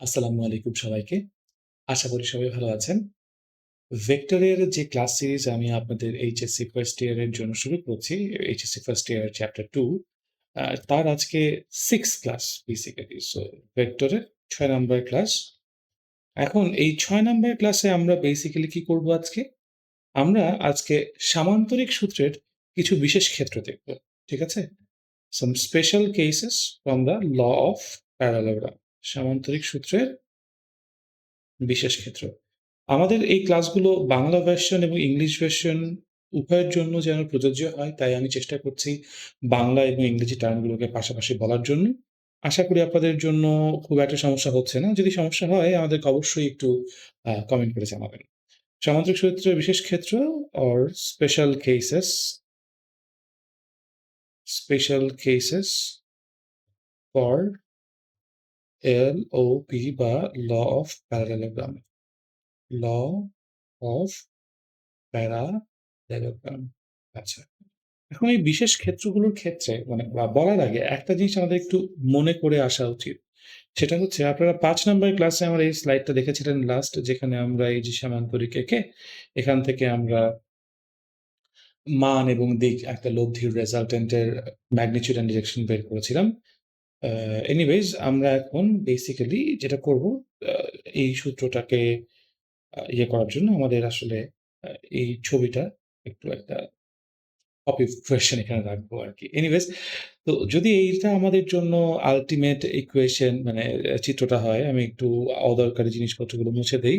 আসসালামু আলাইকুম সবাইকে। আশা করি সবাই ভালো আছেন। ভেক্টরের যে ক্লাস সিরিজ আমি আপনাদের এইচএসসি ফার্স্ট ইয়ার এর জন্য শুরু করছি, HSC first year chapter two তার আজকে সিক্স ক্লাস বেসিক্যালি। সো ভেক্টরের ৬ নাম্বার ক্লাস। এখন এই ছয় নম্বর ক্লাসে আমরা বেসিক্যালি কি করব আজকে? আমরা আজকে সামান্তরিক সূত্রের কিছু বিশেষ ক্ষেত্র দেখব। ঠিক আছে? Some special cases from the law of parallelogram সামান্তরিক সূত্রের বিশেষ ক্ষেত্র। আমাদের এই ক্লাসগুলো বাংলা ভার্সন এবং ইংলিশ ভার্সন উভয়ের জন্য যেন প্রযোজ্য হয়, তাই আমি চেষ্টা করছি বাংলা এবং ইংরেজি টার্মগুলোকে পাশাপাশি বলার জন্য। আশা করি আপনাদের জন্য খুব একটা সমস্যা হচ্ছে না। যদি সমস্যা হয় আমাদেরকে অবশ্যই একটু কমেন্ট করে জানাবেন। সামান্তরিক সূত্রের বিশেষ ক্ষেত্র or special cases special cases special cases for LOP বা law of parallelogram law of parallelogram আচ্ছা। এখন এই বিশেষ ক্ষেত্রগুলোর ক্ষেত্রে মানে বলার আগে একটা জিনিস আমাদের একটু মনে করে আসা উচিত। সেটা হচ্ছে, আপনারা ৫ নাম্বার ক্লাসে আমার এই স্লাইডটা দেখেছিলেন লাস্ট যেখানে আমরা এই যে সামান্তরিক এঁকে, এখান থেকে আমরা মান এবং দিক, একটা লব্ধির রেজাল্টেন্ট এর ম্যাগনিটিউড অ্যান্ড ডিরেকশন বের করেছিলাম। এনিওয়েজ আমরা এখন বেসিক্যালি যেটা করব এই সূত্রটাকে ইয়ে করার জন্য আমাদের আসলে এই ছবিটা একটু একটা কপি ভার্সন এখানে রাখব আর কি এনিওয়েজ তো যদি এইটা আমাদের জন্য আল্টিমেট ইকুয়েশন মানে চিত্রটা হয়, আমি একটু অদরকারি জিনিসপত্রগুলো মুছে দেই।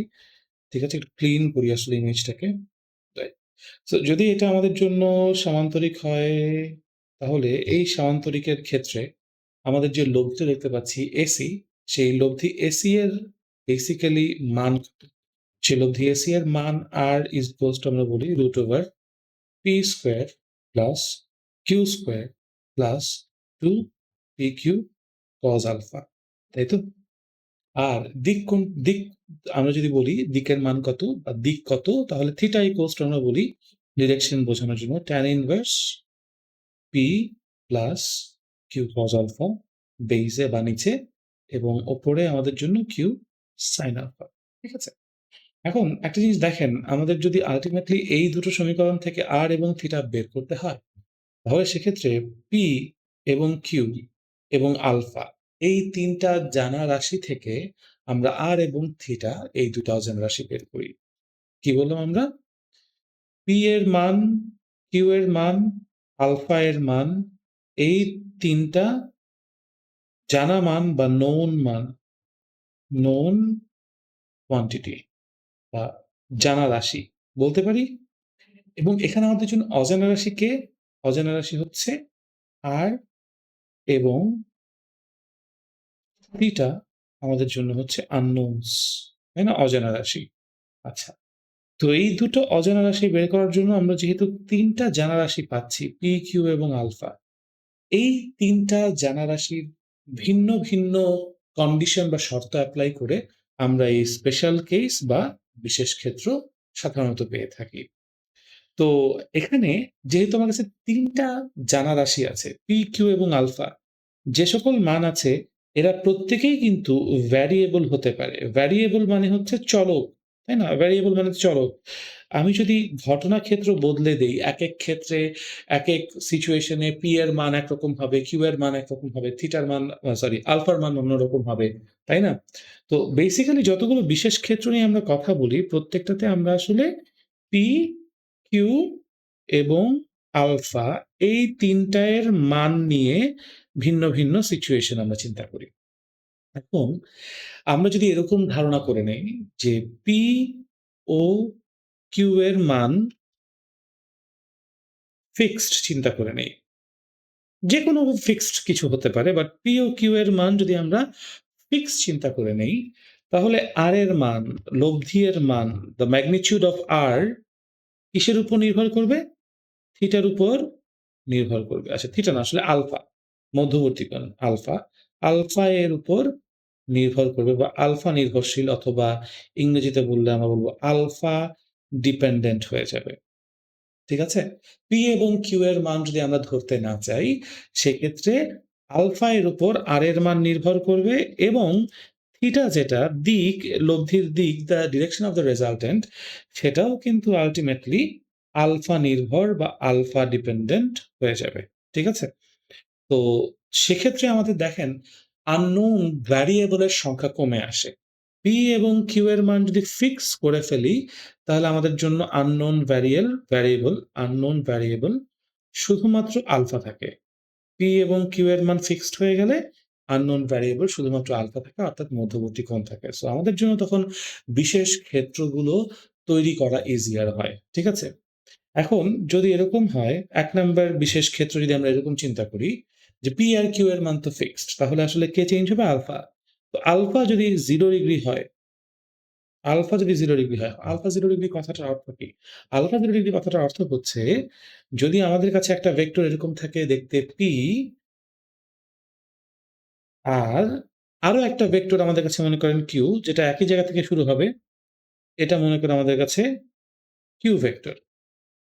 ঠিক আছে? একটু ক্লিন করি আসলে ইমেজটাকে। সো যদি এটা আমাদের জন্য সামান্তরিক হয়, তাহলে এই সামান্তরিকের ক্ষেত্রে আমাদের যে লব্ধিটা দেখতে পাচ্ছি এসি, সেই লব্ধি এসি এর বেসিক্যালি মান সেই লব্ধি এসি এর মান আর ইজ টু আমরা বলি root over P square plus Q square plus two P Q cos alpha. তাই তো? আর দিক কোন দিক আমরা যদি বলি দিকের মান কত বা দিক কত তাহলে থিটা ইকুয়ালস টু আমরা বলি ডিরেকশন বোঝানোর জন্য tan inverse P plus Q cos alpha বেইসে বা নিচে এবং ওপরে আমাদের জন্য কিউ সাইন আলফা। ঠিক আছে? এখন একটা জিনিস দেখেন আমাদের যদি আলটিমেটলি এই দুটো সমীকরণ থেকে আর এবং থিটা বের করতে হয়, তাহলে সেক্ষেত্রে পি এবং কিউ এবং আলফা এই তিনটা জানা রাশি থেকে আমরা আর এবং থিটা এই ২ টা অজানা রাশি বের করি। কি বললাম আমরা? পি এর মান, কিউ এর মান, আলফা এর মান এই তিনটা জানা মান বা নোন মান নোন কোয়ান্টিটি বা জানা রাশি বলতে পারি? এবং এখানে আমাদের জন্য অজানা রাশি কে? অজানা রাশি হচ্ছে আর এবং থিটা আমাদের জন্য হচ্ছে unknowns তাই না? অজানা রাশি। আচ্ছা। তো এই দুটো অজানা রাশি বের করার জন্য আমরা যেহেতু ৩ টা জানা রাশি পাচ্ছি পি, কিউ এবং আলফা। এই ৩ টা জানা রাশির ভিন্ন, ভিন্ন কন্ডিশন বা শর্ত অ্যাপ্লাই করে আমরা এই স্পেশাল কেস বা বিশেষ ক্ষেত্র সাধারণত পেয়ে থাকি। তো এখানে যেহেতু আমার কাছে ৩ টা জানা রাশি আছে পি, কিউ এবং আলফা যে সকল মান আছে এরা প্রত্যেকেই কিন্তু ভ্যারিয়েবল হতে পারে। ভ্যারিয়েবল মানে হচ্ছে চলক, তাই না? ভ্যারিয়েবল মানে চলক। আমি যদি ঘটনা ক্ষেত্র বদলে দেই এক ক্ষেত্রে এক এক সিচুয়েশনে পি এর মান একরকম হবে, কিউ এর মান একরকম হবে, থিটার মান সরি আলফার মান অন্যরকম হবে, তাই না? তো বেসিক্যালি যতগুলো বিশেষ ক্ষেত্র নিয়ে আমরা কথা বলি প্রত্যেকটাতে আমরা আসলে পি, কিউ এবং আলফা এই তিনটায়ের মান নিয়ে ভিন্ন, ভিন্ন সিচুয়েশন আমরা চিন্তা করি। এখন আমরা যদি এরকম ধারণা করে নেই যে পি ও কিউ এর মান ফিক্সড চিন্তা করে নেই। যেকোনো ফিক্সড কিছু হতে পারে বাট পি ও কিউ এর মান যদি আমরা ফিক্সড চিন্তা করে নেই তাহলে আর এর মান, লব্ধি এর মান দ্য ম্যাগনিটিউড অফ আর কিসের উপর নির্ভর করবে? থিটার উপর নির্ভর করবে। আচ্ছা থিটা না আসলে আলফা মধ্যবর্তী কোণ আলফা। আলফা এর উপর নির্ভর করবে বা আলফা নির্ভরশীল অথবা ইংরেজিতে বললে আমরা বলব আলফা ডিপেন্ডেন্ট হয়ে যাবে। ঠিক আছে? পি এবং কিউ এর মান যদি আমরা ধরতে না চাই সেক্ষেত্রে আলফা এর উপর আর এর মান নির্ভর করবে এবং থিটা যেটা দিক, লব্ধির দিক, the direction of the resultant সেটাও কিন্তু আল্টিমেটলি আলফা নির্ভর বা আলফা ডিপেন্ডেন্ট হয়ে যাবে। ঠিক আছে? তো সেক্ষেত্রে আমাদের দেখেন আননোন ভ্যারিয়েবলের সংখ্যা কমে আসে। পি এবং Q এর মান যদি ফিক্স করে ফেলি, তাহলে আমাদের জন্য আননোন ভ্যারিয়েল ভ্যারিয়েবল আননোন ভ্যারিয়েবল শুধুমাত্র আলফা থাকে। পি এবং Q এর মান ফিক্সড হয়ে গেলে আননোন ভ্যারিয়েবল শুধুমাত্র আলফা থাকে অর্থাৎ মধ্যবর্তী কোণ থাকে। সো আমাদের জন্য তখন বিশেষ ক্ষেত্রগুলো তৈরি করা ইজিয়ার হয়। ঠিক আছে? এখন যদি এরকম হয় এক নাম্বার বিশেষ ক্ষেত্র যদি আমরা এরকম চিন্তা করি যে পি আর কিউ এর মান তো ফিক্সড তাহলে আসলে কে চেঞ্জ হবে? আলফা। তো আলফা যদি জিরো ডিগ্রি হয় আলফা যদি জিরো ডিগ্রি হয়, আলফা জিরো ডিগ্রি কথাটার অর্থ কি? আলফা জিরো ডিগ্রি কথাটার অর্থ হচ্ছে যদি আমাদের কাছে একটা ভেক্টর এরকম থাকে দেখতে পি আর আরও একটা ভেক্টর আমাদের কাছে মনে করেন কিউ যেটা একই জায়গা থেকে শুরু হবে। এটা মনে করেন আমাদের কাছে কিউ ভেক্টর।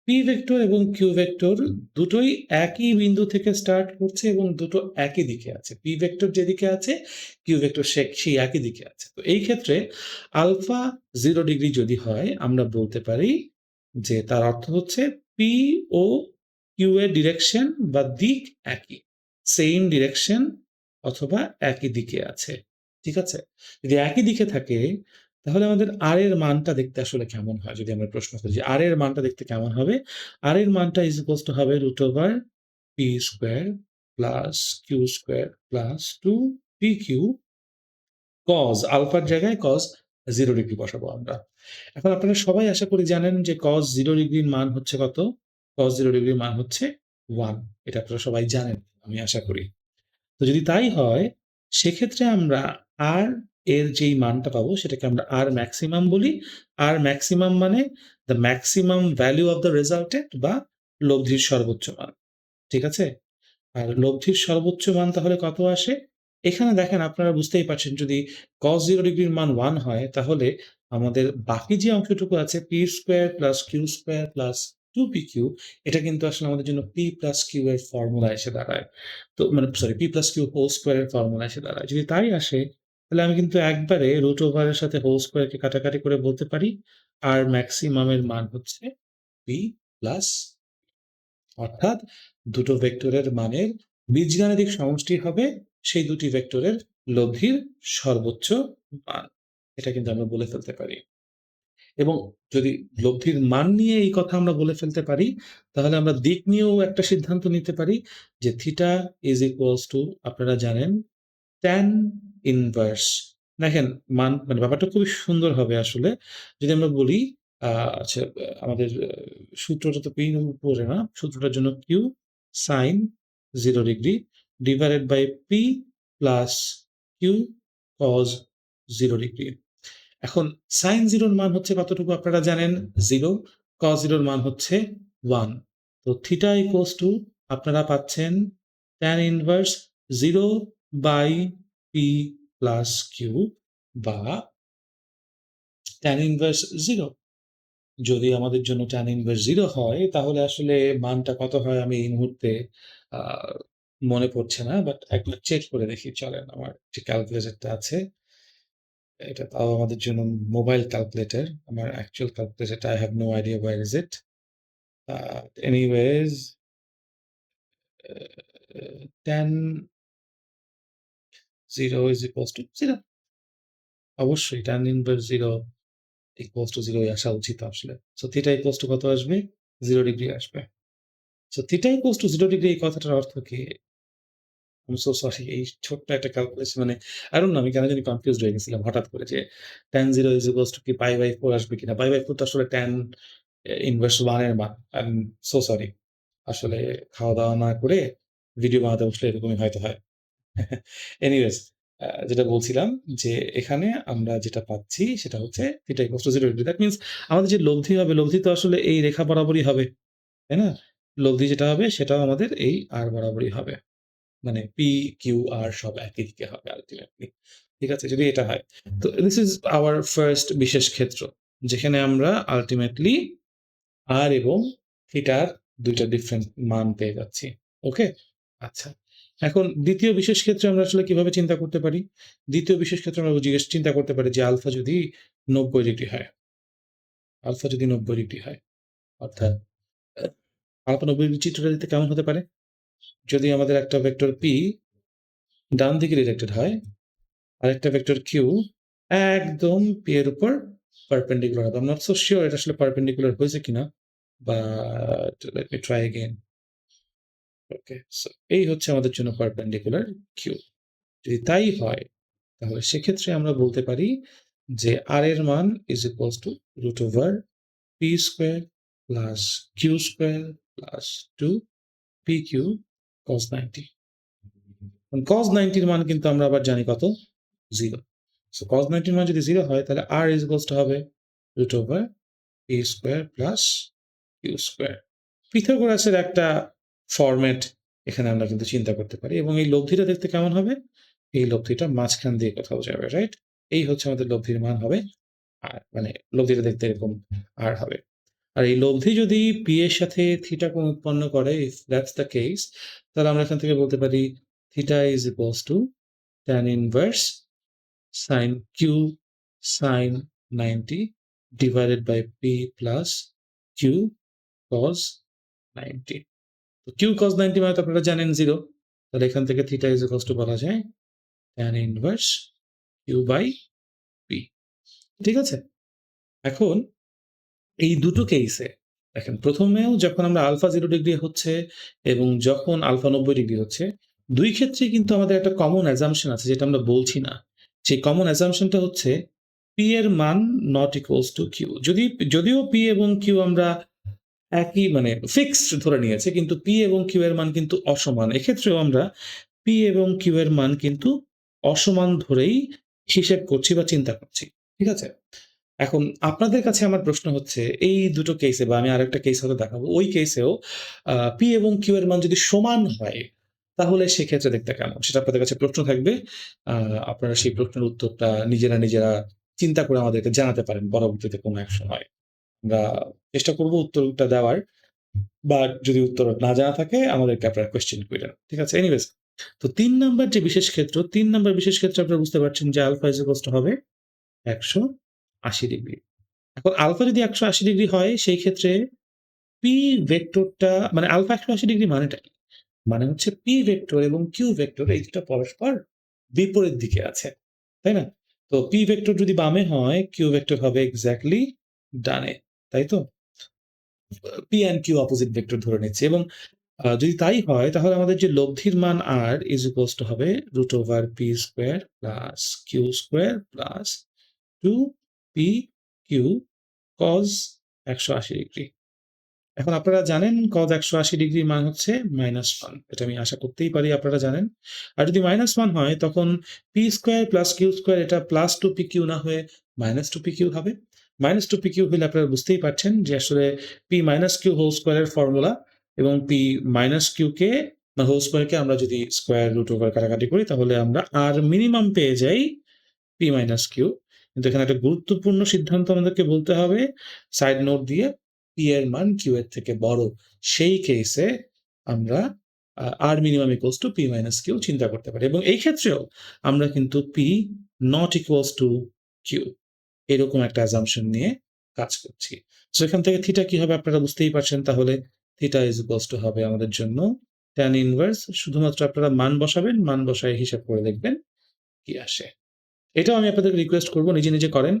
P ভেক্টর এবং Q ভেক্টর দুটোই একই বিন্দু থেকে স্টার্ট করছে এবং দুটো একই দিকে আছে। P ভেক্টর যেদিকে আছে, Q ভেক্টর সেই একই দিকে আছে। তো এই ক্ষেত্রে আলফা 0 ডিগ্রি যদি হয় আমরা বলতে পারি যে তার অর্থ হচ্ছে P ও Q এর ডিরেকশন বা দিক একই। সেম ডিরেকশন অথবা একই দিকে আছে। ঠিক আছে? যদি একই দিকে থাকে তাহলে আমাদের আর এর মানটা দেখতে আসলে কেমন হয়? যদি আমরা প্রশ্ন করি যে R এর মানটা দেখতে কেমন হবে? আর এর মানটা ইজ ইকুয়ালস টু হবে root over P square plus Q square plus 2PQ cos আলফার জায়গায় কজ জিরো ডিগ্রি বসাবো আমরা। এখন আপনারা সবাই আশা করি জানেন যে কজ জিরো ডিগ্রির মান হচ্ছে কত? কজ জিরো ডিগ্রির মান হচ্ছে ওয়ান এটা আপনারা সবাই জানেন, আমি আশা করি। তো যদি তাই হয়, সেক্ষেত্রে আমরা R এর যেই মানটা পাবো সেটাকে আমরা আর ম্যাক্সিমাম বলি। আর ম্যাক্সিমাম মানে the maximum value of the resultant বা লব্ধির সর্বোচ্চ মান। ঠিক আছে? আর লব্ধির সর্বোচ্চ মান তাহলে কত আসে? এখানে দেখেন আপনারা বুঝতেই পারছেন, যদি cos 0 ডিগ্রির মান ওয়ান হয়, তাহলে আমাদের বাকি যে অংশটুকু আছে P square plus Q square plus 2PQ এটা কিন্তু আসলে আমাদের জন্য পি প্লাস কিউ এর ফর্মুলা এসে দাঁড়ায়। তো মানে sorry P plus Q whole square এর ফর্মুলা এসে দাঁড়ায়। যদি তাই আসে তাহলে আমি কিন্তু একবারে রুট ওভার এর সাথে হোল স্কয়ারকে কাটাকাটি করে বলতে পারি আর ম্যাক্সিমাম এর মান হচ্ছে P প্লাস অর্থাৎ দুটো ভেক্টরের মানের বীজগাণিতিক সমষ্টি হবে সেই দুটি ভেক্টরের লব্ধির সর্বোচ্চ মান। এটা কিন্তু আমরা বলে ফেলতে পারি। এবং যদি লব্ধির মান নিয়ে এই কথা আমরা বলে ফেলতে পারি, তাহলে আমরা দিক নিয়েও একটা সিদ্ধান্ত নিতে পারি যে থিটা ইজ ইকুয়ালস টু আপনারা জানেন tan ইনভার্স। দেখেন, মান মানে ব্যাপারটা খুবই সুন্দর হবে আসলে। যদি আমরা বলি আচ্ছা আমাদের সূত্রটা তো এর উপরে না। সূত্রটার জন্য Q sine zero degree divided by P plus Q cos zero degree. এখন সাইন জিরোর মান হচ্ছে কতটুকু আপনারা জানেন জিরো কজ জিরোর মান হচ্ছে ওয়ান তো থিটা ইকুয়ালস টু আপনারা পাচ্ছেন tan inverse zero by P plus Q বা tan ইনভার্স 0 যদি আমাদের জন্য tan ইনভার্স 0 হয় তাহলে আসলে মানটা কত হয় আমি এই মুহূর্তে মনে পড়ছে না। বাট একবার চেক করে দেখি চলেন আমার যে ক্যালকুলেটরটা আছে। এটা তাও আমাদের জন্য মোবাইল ক্যালকুলেটর। আমার অ্যাকচুয়াল ক্যালকুলেটরটা I have no idea where is it. Uh, anyways 0 is equals to 0 অবশ্যই tan ইনভার্স 0 equals to 0 ই আসা উচিত আসলে। সো থিটা ইকুয়ালস টু কত আসবে? 0 ডিগ্রি আসবে। So theta equals to 0 degree এই কথাটার অর্থ কি? I'm so sorry, এই ছোট্ট একটা ক্যালকুলেশন মানে don't know, আমি কেন জানি কনফিউজড হয়ে গেছিলাম হঠাৎ করে যে tan 0 is equals to কি পাই বাই 4 আসবে কিনা? পাই বাই 4 তো আসলে tan ইনভার্স 1 এর মান। I am so sorry আসলে খাওয়া-দাওয়া না করে ভিডিও বানাতে বসলে এরকমই হয়তো হয়। এনিওয়েজ যেটা বলছিলাম যে এখানে আমরা যেটা পাচ্ছি সেটা হচ্ছে theta equals to 0 degree. That means আমাদের যে লব্ধি হবে, লব্ধি তো আসলে এই রেখা বরাবরই হবে। তাই না? লব্ধি যেটা হবে সেটাও আমাদের এই আর বরাবরই হবে। মানে পি কিউ আর সব একই দিকে হবে আল্টিমেটলি। ঠিক আছে? যদি এটা হয়। তো দিস ইজ আওয়ার ফার্স্ট বিশেষ ক্ষেত্র। যেখানে আমরা আল্টিমেটলি আর এবং থিটার দুইটা ডিফারেন্ট মান পেয়ে যাচ্ছি। ওকে? আচ্ছা। এখন দ্বিতীয় বিশেষ ক্ষেত্রে আমরা আসলে কীভাবে চিন্তা করতে পারি? দ্বিতীয় বিশেষ ক্ষেত্রে আমরা জিজ্ঞেস চিন্তা করতে পারি যে আলফা যদি ৯০ ডিগ্রি হয়। আলফা যদি ৯০ ডিগ্রি হয়। অর্থাৎ আলফা ৯০ ডিগ্রি চিত্রটা দিতে কেমন হতে পারে? যদি আমাদের একটা ভেক্টর পি ডান দিকে ডিরেক্টেড হয়, আর একটা ভেক্টর কিউ একদম p এর উপর পারপেন্ডিকুলার হবে। Not so sure এটা আসলে পারপেন্ডিকুলার হয়েছে কিনা। বা ট্রাই এগেইন। ওকে, সো এই হচ্ছে আমাদের জন্য পারপেন্ডিকুলার q যদি তাই হয়, তাহলে সেক্ষেত্রে আমরা বলতে পারি যে r এর মান equals to root over p square plus q square plus 2 pq cos 90 এখন cos 90 এর মান কিন্তু আমরা আবার জানি কত? জিরো সো 90 এর মান যদি জিরো হয় তাহলে আর is equals to হবে root over p square plus q square পিথাগোরাসের একটা ফরম্যাট এখানে আমরা কিন্তু চিন্তা করতে পারি এবং এই লব্ধিটা দেখতে কেমন হবে? এই লব্ধিটা মাঝখান দিয়ে কোথাও যাবে, রাইট? এই হচ্ছে আমাদের লব্ধির মান হবে আর মানে লব্ধিটা দেখতে এরকম আর হবে। আর এই লব্ধি যদি পি এর সাথে থিটা কোণ উৎপন্ন করে ইফ দ্যাটস দ্য case তাহলে আমরা এখান থেকে বলতে পারি theta is equals to tan inverse sin q sin 90 divided by p plus q cos 90 তো q cos 90 মানে আপনারা জানেন জিরো তাহলে এখান থেকে is equals to বলা যায় tan inverse Q by P ঠিক আছে? এখন এই দুটো কেসে দেখেন প্রথমেও যখন আমরা আলফা জিরো ডিগ্রি হচ্ছে এবং যখন আলফা 90 ডিগ্রি হচ্ছে, দুই ক্ষেত্রেই কিন্তু আমাদের একটা কমন অ্যাসাম্পশন আছে যেটা আমরা বলছি না। সেই কমন অ্যাসাম্পশনটা হচ্ছে পি এর মান নট equals টু কিউ যদি যদিও পি এবং কিউ আমরা একই মানে ফিক্সড ধরে নিয়েছে কিন্তু পি এবং কিউ এর মান কিন্তু অসমান। এক্ষেত্রেও আমরা পি এবং কিউ এর মান কিন্তু অসমান ধরেই হিসেব করছি বা চিন্তা করছি। ঠিক আছে? এখন আপনাদের কাছে আমার প্রশ্ন হচ্ছে এই দুটো কেসে বা আমি আরেকটা কেস হয়তো দেখাবো। ওই কেসেও p এবং q এর মান যদি সমান হয়, তাহলে সেক্ষেত্রে দেখতে কেমন? সেটা আপনাদের কাছে প্রশ্ন থাকবে। আপনারা সেই প্রশ্নের উত্তরটা নিজেরা, নিজেরা চিন্তা করে আমাদেরকে জানাতে পারেন পরবর্তীতে কোনো এক সময়। আমরা চেষ্টা করব উত্তরটা দেওয়ার। বাট যদি উত্তর না জানা থাকে আমাদেরকে আপনারা কোয়েশ্চেন কইরেন। ঠিক আছে? এনিওয়েজ তো ৩ নাম্বার যে বিশেষ ক্ষেত্র, তিন নাম্বার বিশেষ ক্ষেত্রে আপনারা বুঝতে পারছেন যে আলফা to হবে ১৮০ ডিগ্রি। এখন আলফা যদি ১৮০ ডিগ্রি হয় সেই ক্ষেত্রে পি ভেক্টরটা মানে আলফা ১৮০ ডিগ্রি মানেটা কি? মানে হচ্ছে পি ভেক্টর এবং q ভেক্টর এই দুটা পরস্পর বিপরীত দিকে আছে। তাই না? তো পি ভেক্টর যদি বামে হয়, q ভেক্টর হবে এক্স্যাক্টলি ডানে। তাই তো? p and q opposite vector ধরে নিচ্ছি এবং যদি তাই হয় তাহলে আমাদের যে লব্ধির মান r is equals to হবে root over p square plus q square plus 2pq cos ১৮০ degree. এখন আপনারা জানেন কজ একশো আশি ডিগ্রির মান হচ্ছে -1 এটা আমি আশা করতেই পারি আপনারা জানেন। আর যদি -1 হয় তখন P square plus Q square এটা plus 2pq না হয়ে মাইনাস টু পি কিউ হবে। -2pq হলে আপনারা বুঝতেই পারছেন যে আসলে minus q whole square এর ফর্মুলা এবং পি মাইনাস q কে বা হোল স্কয়ারকে আমরা যদি স্কয়ার রুট ওভার কাটাকাটি করি, তাহলে আমরা আর মিনিমাম পেয়ে যাই পি মাইনাস কিউ কিন্তু এখানে একটা গুরুত্বপূর্ণ সিদ্ধান্ত আমাদেরকে বলতে হবে। সাইড নোট দিয়ে পি এর মান কিউ এর থেকে বড়। সেই কেসে আমরা আর minimum minimum to P minus Q চিন্তা করতে পারি। এবং এই ক্ষেত্রেও আমরা কিন্তু P not equals to q এরকম একটা অ্যাসাম্পশন নিয়ে কাজ করছি। সো এখান থেকে থিটা কি হবে আপনারা বুঝতেই পারছেন তাহলে থিটা is equals to হবে আমাদের জন্য tan inverse শুধুমাত্র আপনারা মান বসাবেন, মান বসায় হিসাব করে দেখবেন কি আসে। এটাও আমি আপনাদের রিকোয়েস্ট করব নিজে, নিজে করেন।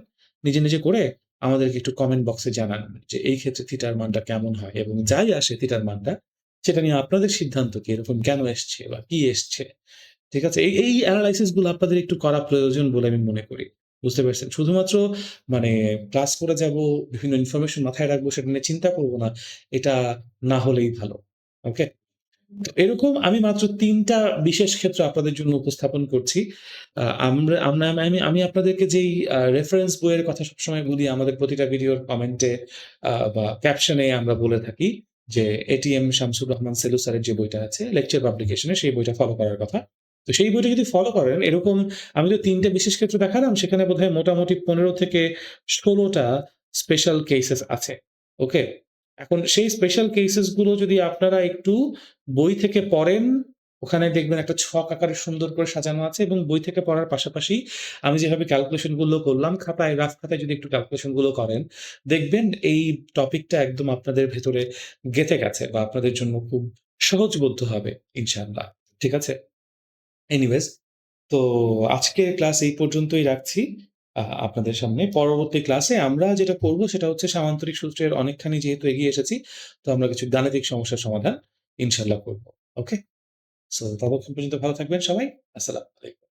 নিজে, নিজে করে আমাদেরকে একটু কমেন্ট বক্সে জানান যে এই ক্ষেত্রে থিটার মানটা কেমন হয় এবং যাই আসে থিটার মানটা সেটা নিয়ে আপনাদের সিদ্ধান্ত কি এরকম কেন এসছে বা কি এসছে? ঠিক আছে? এই এই এনালাইসিসগুলো আপনাদের একটু করা প্রয়োজন বলে আমি মনে করি। বুঝতে পারছেন? শুধুমাত্র মানে ক্লাস করে যাব, বিভিন্ন ইনফরমেশন মাথায় রাখব সেটা নিয়ে চিন্তা করব না। এটা না হলেই ভালো। ওকে? এরকম আমি মাত্র তিনটা বিশেষ ক্ষেত্র আপনাদের জন্য উপস্থাপন করছি। আমরা আমি আমি আপনাদেরকে যেই রেফারেন্স বইয়ের কথা সবসময় বলি আমাদের প্রতিটা ভিডিওর কমেন্টে বা ক্যাপশনে আমরা বলে থাকি যে এটিএম শামসুর রহমান সেলু স্যারের যে বইটা আছে লেকচার পাবলিকেশনে সেই বইটা ফলো করার কথা। তো সেই বইটা যদি ফলো করেন এরকম আমি তো তিনটে বিশেষ ক্ষেত্র দেখালাম সেখানে বোধহয় মোটামুটি ১৫ থেকে ষোলোটা স্পেশাল কেসেস আছে। ওকে? এখন সেই স্পেশাল কেসেসগুলো যদি আপনারা একটু বই থেকে পড়েন, ওখানে দেখবেন একটা ছক আকারে সুন্দর করে সাজানো আছে এবং বই থেকে পড়ার পাশাপাশি আমি যেভাবে ক্যালকুলেশনগুলো করলাম খাতায় রাফ খাতায় যদি একটু ক্যালকুলেশনগুলো করেন, দেখবেন এই টপিকটা একদম আপনাদের ভেতরে গেঁথে গেছে বা আপনাদের জন্য খুব সহজবোধ্য হবে ইনশাআল্লাহ। ঠিক আছে? এনিওয়েজ তো আজকের ক্লাস এই পর্যন্তই রাখছি আপনাদের সামনে। পরবর্তী ক্লাসে আমরা যেটা করব সেটা হচ্ছে সামান্তরিক সূত্রের অনেকখানি যেহেতু এগিয়ে এসেছি, তো আমরা কিছু গাণিতিক সমস্যার সমাধান ইনশাল্লাহ করব। ওকে? সো ততক্ষণ পর্যন্ত ভালো থাকবেন সবাই। আসসালামু আলাইকুম।